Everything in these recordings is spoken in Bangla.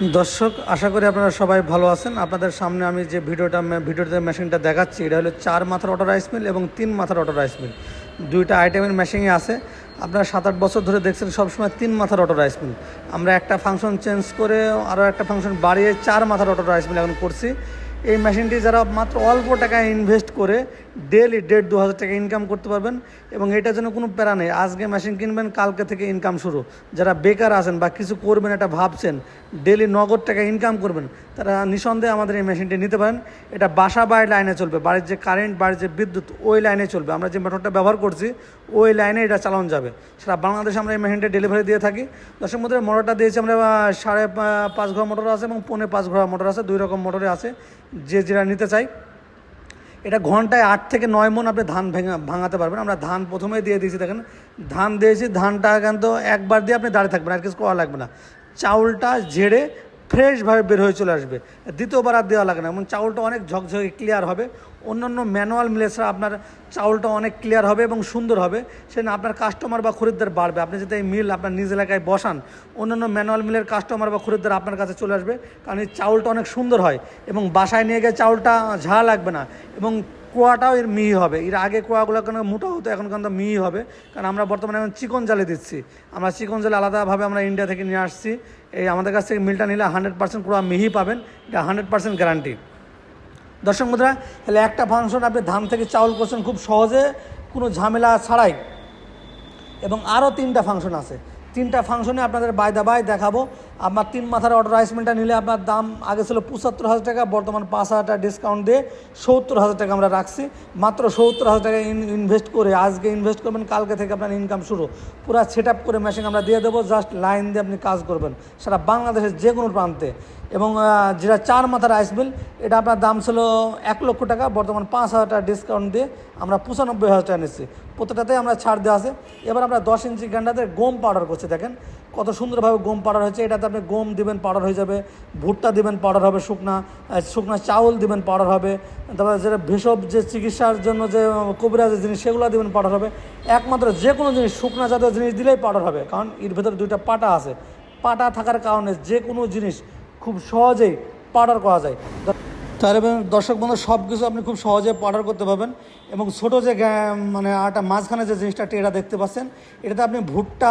দর্শক, আশা করি আপনারা সবাই ভালো আছেন। আপনাদের সামনে আমি যে ভিডিওটা ভিডিওতে মেশিনটা দেখাচ্ছি, এটা হলো চার মাথার অটো রাইস মিল এবং তিন মাথার অটো রাইস মিল। দুইটা আইটেমের মেশিনই আছে। আপনারা সাত আট বছর ধরে দেখছেন সবসময় তিন মাথার অটো রাইস মিল। আমরা একটা ফাংশন চেঞ্জ করে আরও একটা ফাংশন বাড়িয়ে চার মাথার অটো রাইস মিল এখন করছি। এই মেশিনটি যারা মাত্র অল্প টাকায় ইনভেস্ট করে ডেলি দেড় দু হাজার টাকা ইনকাম করতে পারবেন এবং এটার জন্য কোনো প্যারা নেই। আজকে মেশিন কিনবেন, কালকে থেকে ইনকাম শুরু। যারা বেকার আছেন বা কিছু করবেন এটা ভাবছেন ডেলি নগদ টাকা ইনকাম করবেন, তারা নিঃসন্দেহে আমাদের এই মেশিনটি নিতে পারেন। এটা বাসা বাড়ির লাইনে চলবে, বাড়ির যে কারেন্ট বাড়ির যে বিদ্যুৎ, ওই লাইনে চলবে। আমরা যে মেথডটা ব্যবহার করছি, ওই লাইনে এটা চালানো যাবে। সারা বাংলাদেশে আমরা এই মেশিনটা ডেলিভারি দিয়ে থাকি। দশের মধ্যে মোটরটা দিয়েছি আমরা সাড়ে পাঁচ ঘোড়া মোটর আছে এবং পৌনে পাঁচ ঘোড়া মোটর আছে। দুই রকম মোটরে আছে, যে যেটা নিতে চাই। এটা ঘন্টায় আট থেকে নয় মন আপনি ধান ভেঙা, ভাঙাতে পারবেন। আমরা ধান প্রথমেই দিয়ে দিয়েছি, দেখেন। ধান দিয়েছি, ধানটা কিন্তু একবার দিয়ে আপনি দাঁড়িয়ে থাকবেন, আর কিছু করা লাগবে না। চাউলটা ঝেড়ে ফ্রেশভাবে বের হয়ে চলে আসবে। দ্বিতীয়বার আর দেওয়া লাগে না, এবং চাউলটা অনেক ঝকঝকে ক্লিয়ার হবে। অন্যান্য ম্যানুয়াল মিলে ছাড়া আপনার চাউলটা অনেক ক্লিয়ার হবে এবং সুন্দর হবে। সেজন্য আপনার কাস্টমার বা খরিদ্দার বাড়বে। আপনি যদি এই মিল আপনার নিজ এলাকায় বসান, অন্যান্য ম্যানুয়াল মিলের কাস্টমার বা খরিদ্দার আপনার কাছে চলে আসবে। কারণ এই চাউলটা অনেক সুন্দর হয় এবং বাসায় নিয়ে গিয়ে চাউলটা ঝা লাগবে না এবং কোয়াটাও এর মিহি হবে। এর আগে কোয়াগুলো কেন মোটা হতো, এখন কিন্তু মিহি হবে। কারণ আমরা বর্তমানে এখন চিকন জালে দিচ্ছি। আমরা চিকন জালে আলাদাভাবে আমরা ইন্ডিয়া থেকে নিয়ে আসছি। এই আমাদের কাছ থেকে মিলটা নিলে হান্ড্রেড পার্সেন্ট কোয়া মিহি পাবেন। এটা হান্ড্রেড পার্সেন্ট গ্যারান্টি। দর্শক মুদ্রা তাহলে একটা ফাংশন আপনি ধান থেকে চাউল করছেন খুব সহজে, কোনো ঝামেলা ছাড়াই। এবং আরও তিনটা ফাংশন আছে। তিনটা ফাংশনে আপনাদের বাই দা বাই দেখাবো। আপনার তিন মাথার অর্ডার রাইস মিলটা নিলে আপনার দাম আগে ছিল পঁচাত্তর হাজার টাকা, বর্তমান পাঁচ হাজার টাকা ডিসকাউন্ট দিয়ে সত্তর হাজার টাকা আমরা রাখছি। মাত্র সত্তর হাজার টাকা ইনভেস্ট করে আজকে ইনভেস্ট করবেন, কালকে থেকে আপনার ইনকাম শুরু। পুরো সেট আপ করে মেশিন আমরা দিয়ে দেবো জাস্ট লাইন দিয়ে আপনি কাজ করবেন সারা বাংলাদেশের যে কোনো প্রান্তে। এবং যেটা চার মাথার রাইস মিল এটা আপনার দাম ছিল এক লক্ষ টাকা, বর্তমান পাঁচ হাজার টাকা ডিসকাউন্ট দিয়ে আমরা পঁচানব্বই হাজার টাকা নিচ্ছি। প্রত্যেকটাতে আমরা ছাড় দেওয়া আছে। এবার আমরা দশ ইঞ্চি গান্ডাতে গম পাউডার করছি, দেখেন। কত সুন্দরভাবে গম পাউডার হয়েছে। এটাতে আপনি গম দিবেন পাউডার হয়ে যাবে। ভুট্টা দিবেন পাউডার হবে শুকনা শুকনা চাউল দিবেন পাউডার হবে। তারপরে যেটা ভেষজ যে চিকিৎসার জন্য যে কবিরাজের জিনিস, সেগুলো দিবেন পাউডার হবে। একমাত্র যে কোনো জিনিস, শুকনা জাতীয় জিনিস দিলেই পাউডার হবে। কারণ এর ভেতরে দুইটা পাটা আছে। পাটা থাকার কারণে যে কোনো জিনিস খুব সহজেই পাউডার করা যায়। তাহলে দর্শক বন্ধু সব কিছু আপনি খুব সহজে পাউডার করতে পারবেন। এবং ছোটো যে মানে আটা, মাঝখানে যে জিনিসটা টেরা দেখতে পাচ্ছেন। এটাতে আপনি ভুট্টা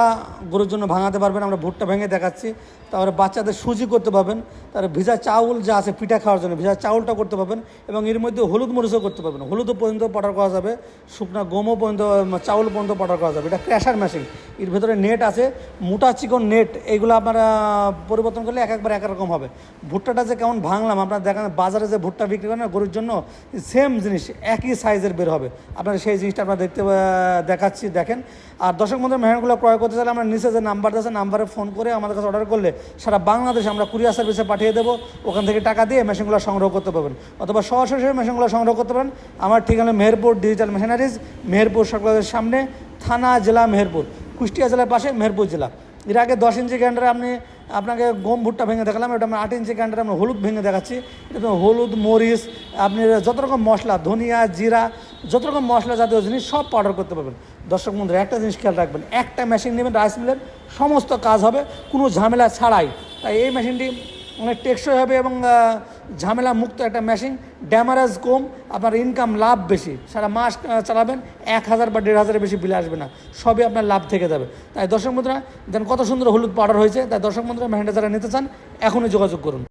গরুর জন্য ভাঙাতে পারবেন। আমরা ভুট্টা ভেঙে দেখাচ্ছি। তারপরে বাচ্চাদের সুজি করতে পারবেন। তারপরে ভিজা চাউল যা আছে, পিঠা খাওয়ার জন্য ভিজা চাউলটা করতে পারবেন। এবং এর মধ্যে হলুদ মরিচও করতে পারবেন। হলুদও পর্যন্ত পাউডার করা যাবে, শুকনা গমও পর্যন্ত, চাউল পর্যন্ত পাউডার করা যাবে। এটা ক্র্যাশার মেশিন। এর ভেতরে নেট আছে, মোটা চিকন নেট এগুলো আপনারা পরিবর্তন করলে এক একবার এক এক রকম হবে। ভুট্টাটা যে কেমন ভাঙলাম, আপনার দেখেন বাজারে যে ভুট্টা বিক্রি করেন, গরুর জন্য সেম জিনিস, একই সাইজের বের হবে। আপনারা সেই জিনিসটা আপনারা দেখতে দেখাচ্ছি, দেখেন। আর দর্শক বন্ধুর মেহনগুলো ক্রয় করতে চাইলে আমরা নিচে যে নাম্বার আছে নাম্বারে ফোন করে আমাদের কাছে অর্ডার করলে সারা বাংলাদেশে আমরা কুরিয়ার সার্ভিসে পাঠিয়ে দেবো। ওখান থেকে টাকা দিয়ে মেশিনগুলো সংগ্রহ করতে পারবেন। অথবা সরাসরি মেশিনগুলো সংগ্রহ করতে পারেন। আমার ঠিকানা মেহেরপুর ডিজিটাল মেশিনারিজ মেহেরপুর সরকারের সামনে, থানা, জেলা মেহেরপুর। কুষ্টিয়া জেলার পাশে মেহেরপুর জেলা। এর আগে দশ ইঞ্চি গ্যান্ডারে আপনি আপনাকে গম ভুট্টা ভেঙে দেখালাম, এটা আমরা আট ইঞ্চি গ্যান্ডারে আমরা হলুদ ভেঙে দেখাচ্ছি। এটা হলুদ, মরিচ, আপনি যত রকম মশলা, ধনিয়া, জিরা, যত রকম মশলা জাতীয় জিনিস সব অর্ডার করতে পারবেন। দর্শক বন্ধুরা, একটা জিনিস খেয়াল রাখবেন, একটা মেশিন নেবেন রাইস মিলের সমস্ত কাজ হবে, কোনো ঝামেলা ছাড়াই। তাই এই মেশিনটি অনেক টেকসই হবে এবং ঝামেলা মুক্ত একটা মেশিন ড্যামারেজ কম, আপনার ইনকাম লাভ বেশি। সারা মাস চালাবেন, এক হাজার বা দেড় হাজারের বেশি বিলে আসবে না। সবই আপনার লাভ থেকে যাবে। তাই দর্শক বন্ধুরা, দেন কত সুন্দর হলুদ পাউডার হয়েছে। তাই দর্শক বন্ধুরা মেহেন্ডা যারা নিতে চান, এখনই যোগাযোগ করুন।